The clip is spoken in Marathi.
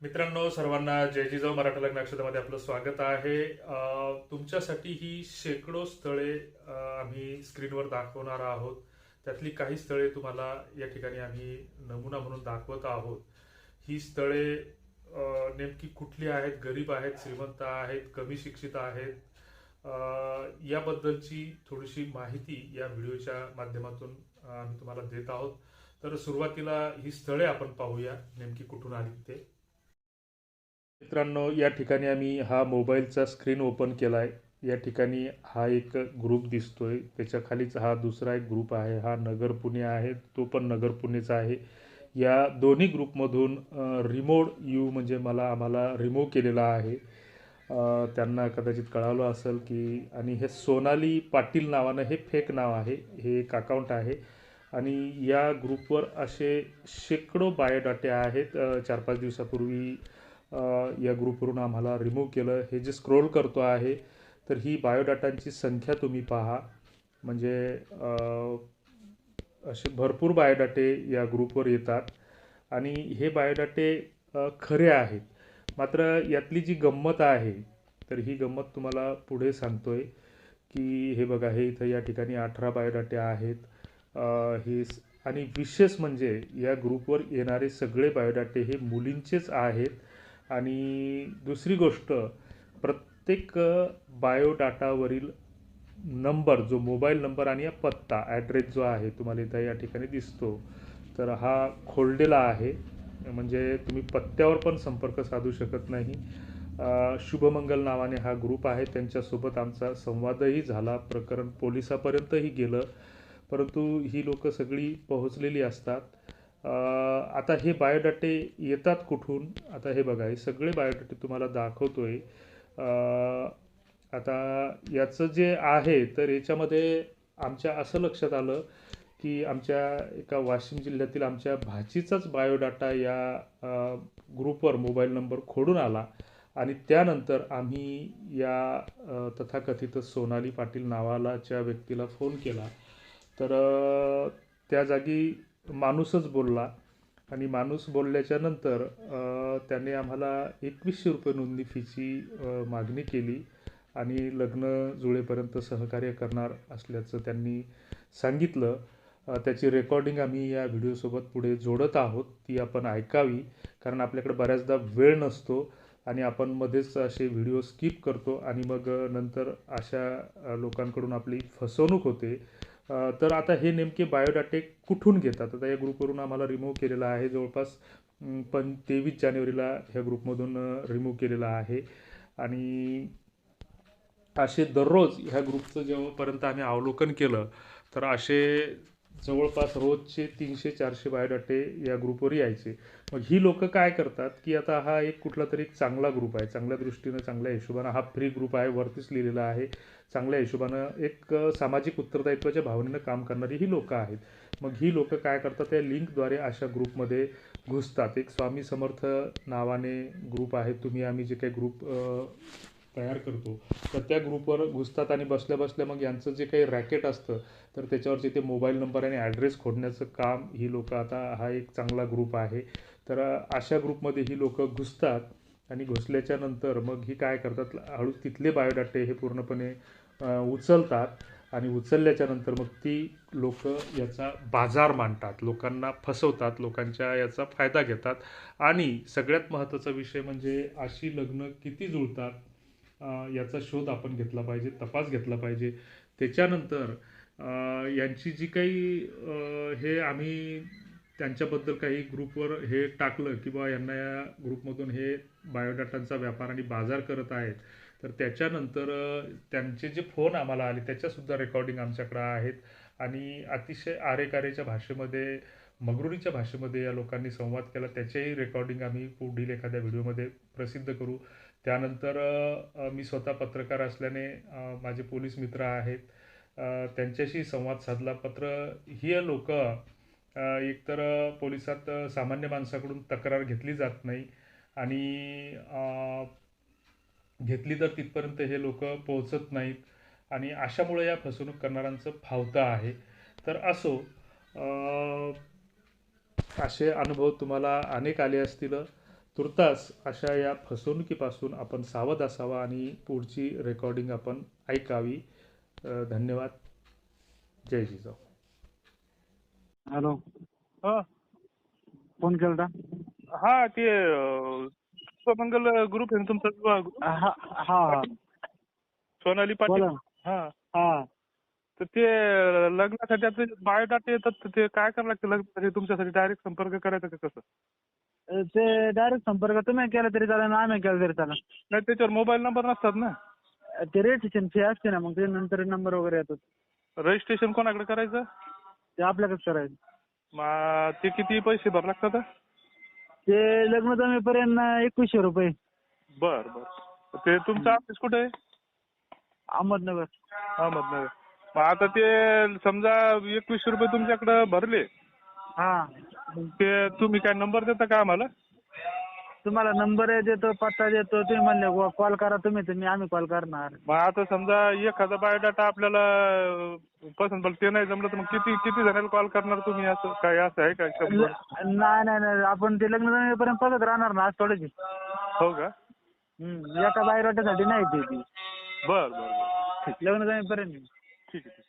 मित्रांनो सर्वांना जय जिजाऊ मराठा लग्नक्षेत्रामध्ये आपलं स्वागत आहे. तुमच्यासाठी ही शेकडो स्थळे आम्ही स्क्रीनवर दाखवणार आहोत. त्यातली काही स्थळे तुम्हाला या ठिकाणी आम्ही नमुना म्हणून दाखवत आहोत. ही स्थळे नेमकी कुठली आहेत? गरीब आहेत श्रीमंत आहेत कमी शिक्षित आहेत? याबद्दलची थोडीशी माहिती या व्हिडिओच्या माध्यमातून आम्ही तुम्हाला देत आहोत. तर सुरुवातीला ही स्थळे आपण पाहूया नेमकी कुठून आली ते. मित्रांनो या ठिकाणी आम्ही हा मोबाईलचा स्क्रीन ओपन केला आहे या ठिकाणी हा एक ग्रुप दिसतोय. त्याच्या खालीच हा दुसरा एक ग्रुप आहे. हा नगर पुणे आहे. तो पण नगर पुणेचा आहे. या दोन्ही ग्रुपमधून रिमोड यू म्हणजे मला आम्हाला रिमूव्ह केलेला आहे. त्यांना कदाचित कळालं असेल की आणि हे सोनाली पाटील नावानं हे फेक नाव आहे. हे एक अकाउंट आहे. आणि या ग्रुपवर असे शेकडो बायोडाटे आहेत. चार पाच दिवसापूर्वी या ग्रुपवरून आम्हाला रिमूव्ह केलं. हे जे स्क्रोल करतो आहे तर ही बायोडाटांची संख्या तुम्ही पहा. म्हणजे असे भरपूर बायोडाटे या ग्रुपवर येतात. आणि हे बायोडाटे खरे आहेत. मात्र यातली जी गंमत आहे तर ही गंमत तुम्हाला पुढे सांगतो आहे की हे बघा हे इथं या ठिकाणी अठरा बायोडाटे आहेत. हे आणि विशेष म्हणजे या ग्रुपवर येणारे सगळे बायोडाटे हे मुलींचेच आहेत. आणि दुसरी गोष्ट प्रत्येक बायोडाटावरील नंबर जो मोबाईल नंबर आणि या पत्ता ॲड्रेस जो आहे तुम्हाला इथं या ठिकाणी दिसतो. तर हा खोललेला आहे. म्हणजे तुम्ही पत्त्यावर पण संपर्क साधू शकत नाही. शुभमंगल नावाने हा ग्रुप आहे. त्यांच्यासोबत आमचा संवादही झाला. प्रकरण पोलिसापर्यंतही गेलं. परंतु ही लोकं सगळी पोहोचलेली असतात. आता हे बायोडाटे येतात कुठून? आता हे बघा हे सगळे बायोडाटे तुम्हाला दाखवतो आहे आता याचं जे आहे तर याच्यामध्ये आमच्या असं लक्षात आलं की आमच्या एका वाशिम जिल्ह्यातील आमच्या भाचीचाच बायोडाटा या ग्रुपवर मोबाईल नंबर खोडून आला. आणि त्यानंतर आम्ही या तथाकथित सोनाली पाटील नावालाच्या व्यक्तीला फोन केला. तर त्या जागी माणूसच बोलला. आणि माणूस बोलल्याच्या नंतर त्याने आम्हाला एकवीसशे रुपये नोंदणी फीची मागणी केली आणि लग्न जुळेपर्यंत सहकार्य करणार असल्याचं त्यांनी सांगितलं. त्याची रेकॉर्डिंग आम्ही या व्हिडिओसोबत पुढे जोडत आहोत. ती आपण ऐकावी कारण आपल्याकडे बऱ्याचदा वेळ नसतो आणि आपण मध्येच असे व्हिडिओ स्किप करतो आणि मग नंतर अशा लोकांकडून आपली फसवणूक होते. तर आता हे नेमके बायोडाटे कुठून घेतात? आता या ग्रुपवरून आम्हाला रिमूव्ह केलेला आहे. जवळपास पण तेवीस जानेवारीला ह्या ग्रुपमधून रिमूव्ह केलेला आहे. आणि असे दररोज ह्या ग्रुपचं जेव्हापर्यंत आम्ही अवलोकन केलं तर असे जवळपास रोजचे तीनशे चारशे बायोडाटे या ग्रुपवर यायचे. मग ही लोक काय करतात की आता हा एक कुठला तरी एक चांगला ग्रुप आहे. चांगल्या दृष्टीनं चांगल्या हिशोबानं हा फ्री ग्रुप आहे वरतीच लिहिलेला आहे. चांगल्या हिशोबानं एक सामाजिक उत्तरदायित्वाच्या भावनेनं काम करणारी ही लोकं आहेत. मग ही लोक काय करतात त्या लिंकद्वारे अशा ग्रुपमध्ये घुसतात. एक स्वामी समर्थ नावाने ग्रुप आहे. तुम्ही आम्ही जे काही ग्रुप तयार करतो. तर त्या ग्रुपवर घुसतात आणि बसल्या बसल्या मग यांचं जे काही रॅकेट असतं तर त्याच्यावरचे ते मोबाईल नंबर आणि ॲड्रेस खोडण्याचं काम ही लोक आता हा एक चांगला ग्रुप आहे. तर अशा ग्रुपमध्ये ही लोकं घुसतात आणि घुसल्याच्या नंतर मग ही काय करतात हळू तिथले बायोडाटे हे पूर्णपणे उचलतात आणि उचलल्याच्या नंतर मग ती लोक याचा बाजार मांडतात. लोकांना फसवतात लोकांच्या याचा फायदा घेतात. आणि सगळ्यात महत्त्वाचा विषय म्हणजे अशी लग्न किती जुळतात याचा शोध आपण घेतला पाहिजे तपास घेतला पाहिजे. त्याच्यानंतर यांची जी काही हे आम्ही त्यांच्याबद्दल काही ग्रुपवर हे टाकलं की बा यांना या ग्रुपमधून हे बायोडाटांचा व्यापार आणि बाजार करत आहेत तर त्याच्यानंतर त्यांचे जे फोन आम्हाला आले त्याच्यासुद्धा रेकॉर्डिंग आमच्याकडं आहेत. आणि अतिशय आरेकारेच्या भाषेमध्ये मगरुरीच्या भाषेमध्ये या लोकांनी संवाद केला. त्याचेही रेकॉर्डिंग आम्ही पुढील एखाद्या व्हिडिओमध्ये प्रसिद्ध करू. त्यानंतर मी स्वतः पत्रकार असल्याने माझे पोलीस मित्र आहेत. त्यांच्याशी संवाद साधला. पत्र ही लोक एकतर पोलिसात सामान्य माणसाकडून तक्रार घेतली जात नाही आणि घेतली तर तिथपर्यंत हे लोक पोहोचत नाहीत आणि अशामुळे या फसवणूक करणाऱ्यांचं फावतं आहे. तर असो असे अनुभव तुम्हाला अनेक आले असतील. तुर्तास अशा या फसवणुकीपासून आपण सावध असावा आणि पुढची रेकॉर्डिंग आपण ऐकावी. धन्यवाद. जय जिजाऊ. हॅलो. हा फोन केलता? हा ते मंगल ग्रुप आहे ना तुमचा? हा हा. सोनाली पाटील. हा. हा. तर ते लग्नासाठी आता बायोडाटा येतात तर ते काय करावं लागतं? लग्नासाठी तुमच्यासाठी डायरेक्ट संपर्क करायचा का कसं? ते डायरेक्ट संपर्क तुम्ही केला तरी चालेल ना आम्ही केला तरी चालेल. नाही त्याच्यावर मोबाईल नंबर नसतात ना? ते रजिस्ट्रेशन फी असते ना मग ते नंतर नंबर वगैरे येतो रजिस्ट्रेशन कोणाकडे करायचं? ते आपल्याकडेच करायचं. मग ते किती पैसे भरावे लागतात? ते लग्न जमेपर्यंत एकवीसशे रुपये. बर बर. ते तुमचं ऑफिस कुठे आहे? अहमदनगर. अहमदनगर. मग आता ते समजा एकवीसशे रुपये तुमच्याकडे भरले. हा. ते तुम्ही काय नंबर देता का आम्हाला? तुम्हाला नंबर देतो पत्ता देतो तुम्ही म्हणले कॉल करा तुम्ही मी आम्ही कॉल करणार. मग आता समजा एखादा बायोडाटा आपल्याला अं, पसंत पडलं ते नाही जमलं तर मग किती किती जणांना कॉल करणार तुम्ही? असं काय असं आहे का? ल- नाही नाही नाही आपण ते लग्न जमेपर्यंत बघत राहणार ना आज थोडीशी. हो का? एका बाहेर नाही ती. ती बर बर. बर लग्न जमेपर्यंत ठीक आहे ठीक. आहे